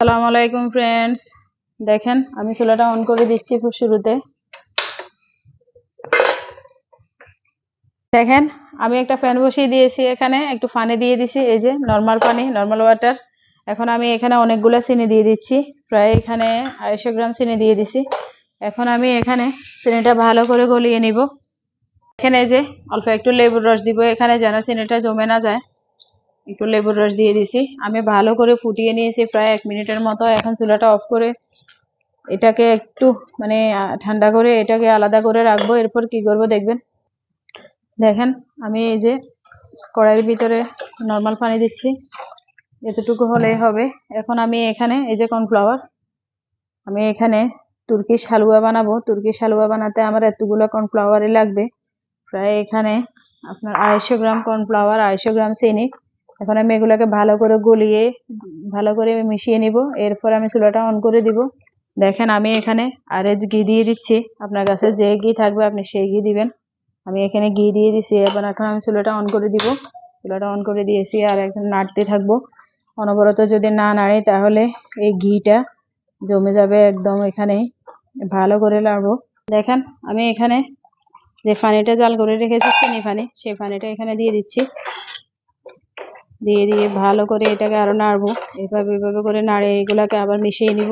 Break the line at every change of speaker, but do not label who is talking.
আসসালামু আলাইকুম ফ্রেন্ডস দেখেন, আমি চুলাটা অন করে দিচ্ছি খুব শুরুতে। দেখেন, আমি একটা ফ্যান বসিয়ে দিয়েছি এখানে, একটু পানি দিয়ে দিছি, এই যে নর্মাল পানি নর্মাল ওয়াটার এখন আমি এখানে অনেকগুলো চিনি দিয়ে দিচ্ছি, প্রায় এখানে আড়াইশো গ্রাম চিনি দিয়ে দিছি। এখন আমি এখানে চিনিটা ভালো করে গলিয়ে নিব। এখানে যে অল্প একটু লেবুর রস দিব, এখানে যেন চিনিটা জমে না যায়। একটু লেবুর রস দিয়ে দিছি। আমি ভালো করে ফুটিয়ে নিয়েছি প্রায় এক মিনিটের মতো। এখন চুলাটা অফ করে এটাকে একটু মানে ঠান্ডা করে এটাকে আলাদা করে রাখব। এরপর কি করব দেখবেন? দেখেন, আমি এই যে কড়াইয়ের ভিতরে নর্মাল পানি দিচ্ছি। এতটুকু হলেই হবে। এখন আমি এখানে এই যে কর্নফ্লাওয়ার আমি এখানে তুর্কিশ হালুয়া বানাবো। তুর্কিশ হালুয়া বানাতে আমার এতগুলো কর্নফ্লাওয়ারই লাগবে। প্রায় এখানে আপনার আড়াইশো গ্রাম কর্নফ্লাওয়ার আড়াইশো গ্রাম চিনি। এখন আমি এগুলোকে ভালো করে গলিয়ে, ভালো করে মিশিয়ে নিব। এরপর আমি চুলাটা অন করে দিব। দেখেন আমি এখানে আরেজ ঘি দিয়ে দিচ্ছি। আপনার কাছে যে ঘি থাকবে আপনি সেই ঘি দিবেন। আমি এখানে ঘি দিয়ে দিচ্ছি এবার এখন আমি চুলাটা অন করে দিব। চুলাটা অন করে দিয়েছি আর এখন নাড়তে থাকব। অনবরত যদি না নাড়ি তাহলে এই ঘিটা জমে যাবে একদম এখানে। ভালো করে নাড়বো। দেখেন আমি এখানে যে পানিটা জাল করে রেখেছি, চিনি পানি, সেই পানিটা এখানে দিয়ে দিচ্ছি। দিয়ে দিয়ে ভালো করে এটাকে আরও নাড়বো। এভাবে এভাবে করে নাড়ে, এগুলাকে আবার মিশিয়ে নিব।